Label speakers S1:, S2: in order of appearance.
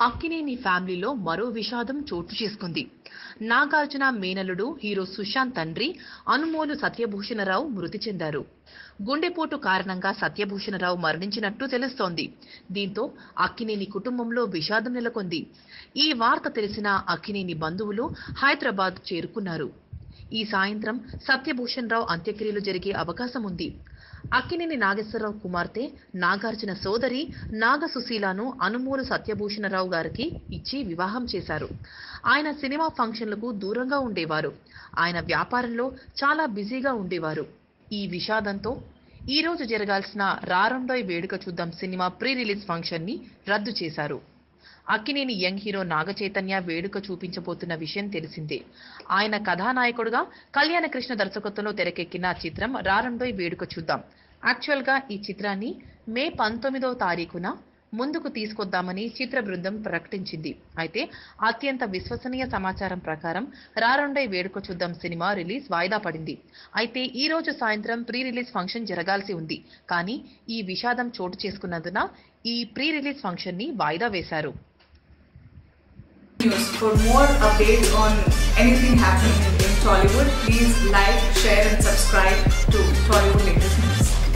S1: అక్కినేని ఫ్యామిలీలో మరో విషాదం చోటు చేసుకుంది. నాగార్జున మేనలుడు హీరో సుశాంత్ తండ్రి అనుమోలు సత్యభూషణరావు మృతి చెందారు. గుండెపోటు కారణంగా సత్యభూషణరావు మరణించినట్టు తెలుస్తోంది. దీంతో అక్కినేని కుటుంబంలో విషాదం నెలకొంది. ఈ వార్త తెలిసిన అక్కినేని బంధువులు హైదరాబాద్ చేరుకున్నారు. ఈ సాయంత్రం సత్యభూషణ్ రావు అంత్యక్రియలు జరిగే అవకాశం ఉంది. అక్కినేని నాగేశ్వరరావు కుమార్తె నాగార్జున సోదరి నాగ సుశీలను అనుమూలు సత్యభూషణరావు గారికి ఇచ్చి వివాహం చేశారు. ఆయన సినిమా ఫంక్షన్లకు దూరంగా ఉండేవారు. ఆయన వ్యాపారంలో చాలా బిజీగా ఉండేవారు. ఈ విషాదంతో ఈ రోజు జరగాల్సిన రారండోయ్ వేడుక చూద్దాం సినిమా ప్రీ రిలీజ్ ఫంక్షన్ని రద్దు చేశారు. అక్కినేని యంగ్ హీరో నాగ చైతన్య వేడుక చూపించబోతున్న విషయం తెలిసిందే. ఆయన కథానాయకుడుగా కళ్యాణ కృష్ణ దర్శకత్వంలో తెరకెక్కిన చిత్రం రారండోయ్ వేడుక చూద్దాం. యాక్చువల్గా ఈ చిత్రాన్ని మే పంతొమ్మిదవ తారీఖున ముందుకు తీసుకొద్దామని చిత్ర బృందం ప్రకటించింది. అయితే అత్యంత విశ్వసనీయ సమాచారం ప్రకారం రారండోయ్ వేడుక చూద్దాం సినిమా రిలీజ్ వాయిదా పడింది. అయితే ఈ రోజు సాయంత్రం ప్రీ రిలీజ్ ఫంక్షన్ జరగాల్సి ఉంది. కానీ ఈ విషాదం చోటు చేసుకున్నందున ఈ ప్రీ రిలీజ్ ఫంక్షన్ని వాయిదా వేశారు.
S2: For more updates on anything happening in Tollywood, please like, share, and subscribe.